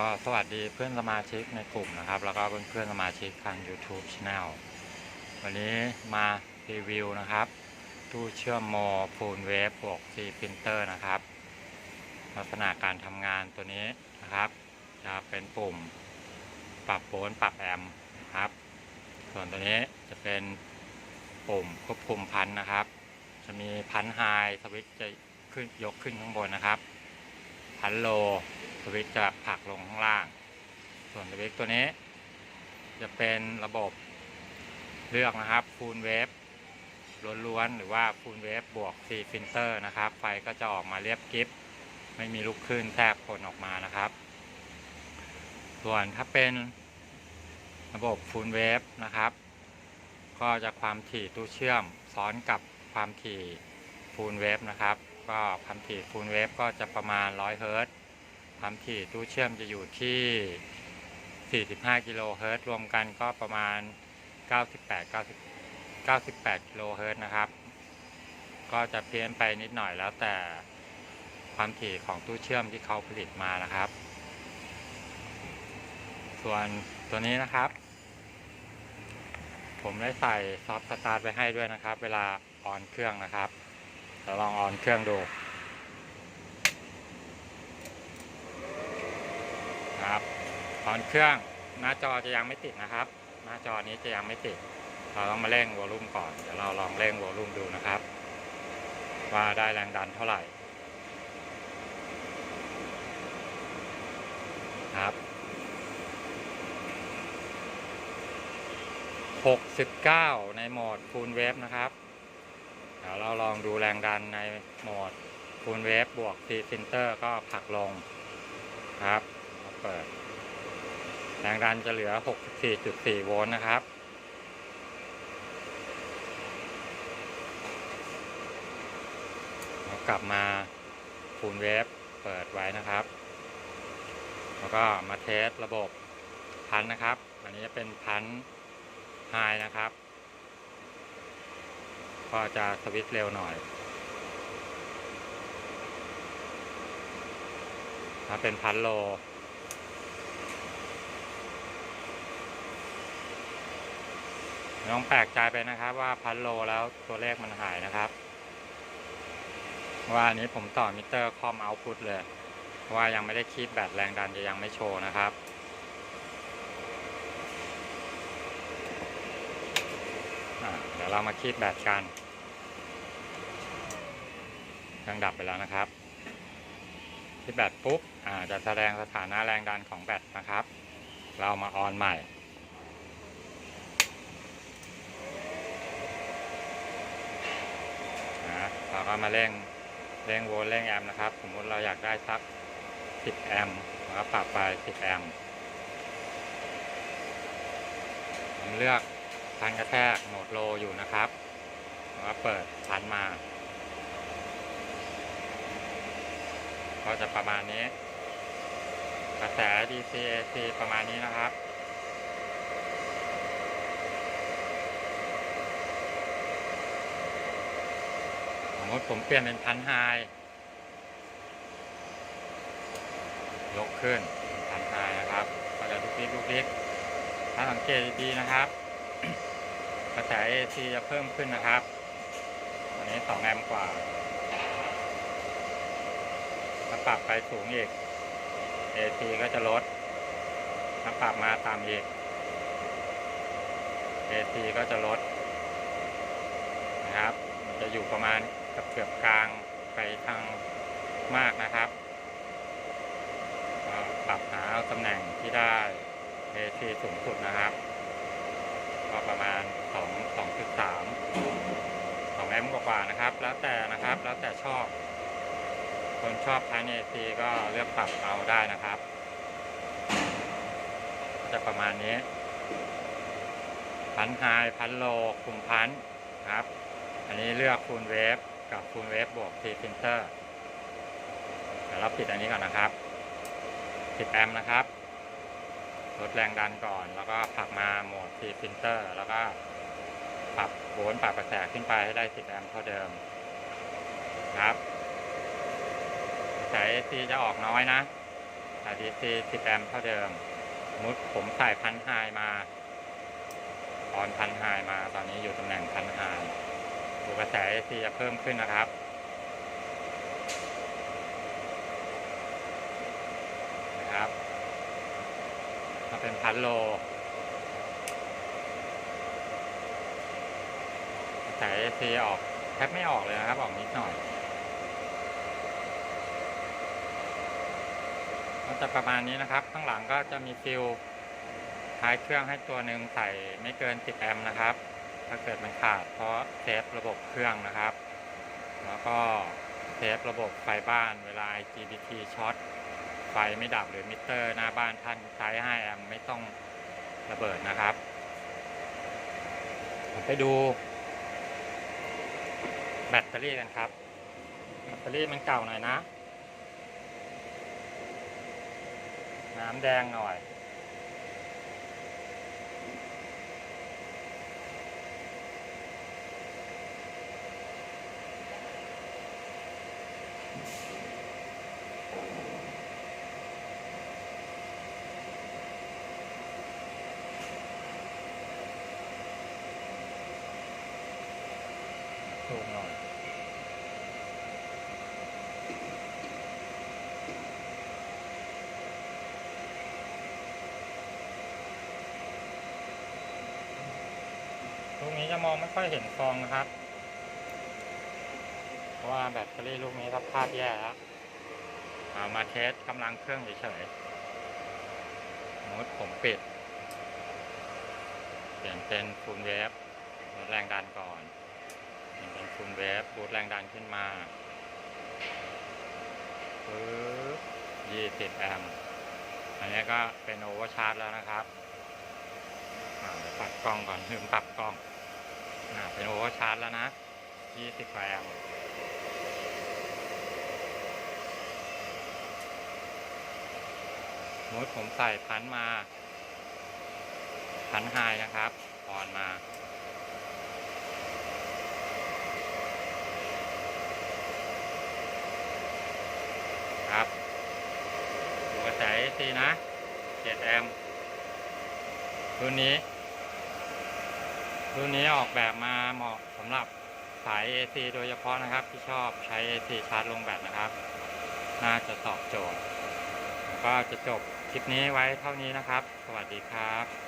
ก็สวัสดีเพื่อนสมาชิกในกลุ่มนะครับ แล้วก็เพื่อนเพื่อนสมาชิกทาง YouTube Channel วันนี้มารีวิวนะครับ ตู้เชื่อมโมฟูลเวฟบวก C printer นะครับ ลักษณะการทำงานตัวนี้นะครับ จะเป็นปุ่มปรับโวลต์ปรับแอมป์ครับ ส่วนตัวนี้จะเป็นปุ่มควบคุมพันธ์นะครับ จะมีพันไฮสวิตช์จะขึ้นยกขึ้นข้างบนนะครับ พันโล สวิตช์จะผลักลงข้างล่าง ส่วนสวิตช์ตัวนี้ จะเป็นระบบเลือกนะครับฟูลเวฟล้วนๆหรือว่าฟูลเวฟบวก C filter นะครับ ไฟก็จะออกมาเรียบกริฟไม่มีลูกคลื่นแทรกผลออกมานะครับ ส่วนถ้าเป็นระบบฟูลเวฟนะครับ ก็จะความถี่ตู้เชื่อมซ้อนกับความถี่ฟูลเวฟนะครับ ก็ความถี่ฟูลเวฟก็จะประมาณ 100 เฮิรตซ์ ความถี่ตู้เชื่อมจะอยู่ที่ 45 กิโลเฮิรตซ์รวมกันก็ประมาณ 98 90 98 กิโลเฮิรตซ์นะครับ ก็จะเพี้ยนไปนิดหน่อยแล้วแต่ความถี่ของตู้เชื่อมที่เขาผลิตมานะครับ ส่วนตัวนี้นะครับ ผมได้ใส่ซอฟต์สตาร์ทไว้ให้ด้วยนะครับ เวลาออนเครื่องนะครับเดี๋ยวลองออนเครื่องดู ครับออนเครื่องหน้าจอจะยังไม่ติดนะครับ หน้าจอนี้จะยังไม่ติด เราต้องมาเร่งวอลลุ่มก่อน เดี๋ยวเราลองเร่งวอลลุ่มดูนะครับ ว่าได้แรงดันเท่าไหร่ครับ69 ในโหมด Full Wave นะครับ เดี๋ยวเราลองดูแรงดันในโหมด Full Wave บวก C Center ก็ผลักลงครับ เปิด แรงดันจะเหลือ 64.4 โวลต์นะครับ เรากลับมา Full Wave เปิดไว้นะครับ แล้วก็มาเทสระบบพันนะครับ อันนี้จะเป็นพันไฮนะครับ ก็จะสวิตช์เร็วหน่อยถ้าเป็นพันโล ไม่ ต้องแปลกใจไปนะครับ ว่าพันโลแล้วตัวเลขมันหายนะครับ ว่าอันนี้ผมต่อมิเตอร์คอมเอาพุตเลย ว่ายังไม่ได้คีบแบตแรงดันจะยังไม่โชว์นะครับเดี๋ยวเรามาคีบแบตกันเครื่องดับไปแล้วนะครับคีบแบตปุ๊บจะแสดงสถานะแรงดันของแบตนะครับ เรามาออนใหม่ นะ เราก็มาเร่งเร่งโวลต์เร่งแอมป์นะครับ สมมุติเราอยากได้สัก 10 แอมป์เราก็ปรับไป 10 แอมป์ผมเลือกพันกระแทกโหมดโลอยู่นะครับแล้วก็เปิดพันมา ก็จะประมาณนี้ กระแส DC AC ประมาณนี้นะครับ มมติผมเปลี่ยนเป็นพันไฮยกขึ้นพันไฮนะครับ ก็จะลุกลิกลุกลิกถ้าสังเกตดีๆนะครับ กระแส AC จะเพิ่มขึ้นนะครับอันนี้2แอมป์กว่าถ้าปรับไปสูงอีก AC ก็จะลดถ้าปรับมาต่ำอีก AC ก็จะลดนะครับ จะอยู่ประมาณ เกือบกลางไปทางมากนะครับปรับหาตำแหน่งที่ได้ AC สูงสุดนะครับ ก็ประมาณ 2 2.3 2แอมป์กว่าๆนะครับ แล้วแต่นะครับ แล้วแต่ชอบ คนชอบพัน AC ก็เลือกปรับเอาได้นะครับ ก็จะประมาณนี้ พันไฮพันโลคุมพันครับ อันนี้เลือกฟูลเวฟ กับฟูลเวฟบวกทีฟินเตอร์เดี๋ยวเราปิดอันนี้ก่อนนะครับ ปิดแอมป์นะครับ ลดแรงดันก่อน แล้วก็ผลักมาโหมดทีฟินเตอร์แล้วก็ปรับโวลต์ปรับกระแสขึ้นไปให้ได้ 10 แอมป์เท่าเดิมครับกระแส AC จะออกน้อยนะสาย DC 10 แอมป์เท่าเดิม มุดผมใส่พันไฮมาออนพันไฮมา ตอนนี้อยู่ตำแหน่งพันไฮ กระแส AC จะเพิ่มขึ้นนะครับ นะครับถ้าเป็นพันโลกระแส AC ออกแทบไม่ออกเลยนะครับ ออกนิดหน่อยก็จะประมาณนี้นะครับ ข้างหลังก็จะมีฟิลท้ายเครื่องให้ตัวหนึ่งใส่ไม่เกิน 10 แอมป์นะครับ ถ้าเกิดมันขาดเพราะเซฟระบบเครื่องนะครับ แล้วก็เซฟระบบไฟบ้านเวลา IGBT ช็อตไฟไม่ดับหรือมิเตอร์หน้าบ้านท่านใช้ 5 แอมไม่ต้องระเบิดนะครับไปดู แบตเตอรี่กันครับ แบตเตอรี่มันเก่าหน่อยนะ น้ำแดงหน่อย สูงหน่อยลูกนี้จะมองไม่ค่อยเห็นฟองนะครับ เพราะว่าแบตเตอรี่ลูกนี้สภาพแย่แล้วเอามาเทสกำลังเครื่องเฉยๆมมติผมปิด เปลี่ยนเป็นฟูลเวฟลดแรงดันก่อน เปลี่ยนเป็นฟูลเวฟบูตแรงดันขึ้นมาปึ๊บยี่สิบแอมป์อันนี้ก็เป็นโอเวอร์ชาร์จแล้วนะครับอ่าเดี๋ยวปรับกล้องก่อนลืมปรับกล้องอ่าเป็นโอเวอร์ชาร์จแล้วนะ20กว่าแอมป์สมมุดผมใส่พันมา พันไฮนะครับออนมา ครับดูกระแส AC นะ 7 แอมป์รุ่นนี้ รุ่นนี้ออกแบบมาเหมาะสำหรับสาย AC โดยเฉพาะนะครับ ที่ชอบใช้ AC ชาร์จลงแบตนะครับ น่าจะตอบโจทย์ ก็จะจบคลิปนี้ไว้เท่านี้นะครับ สวัสดีครับ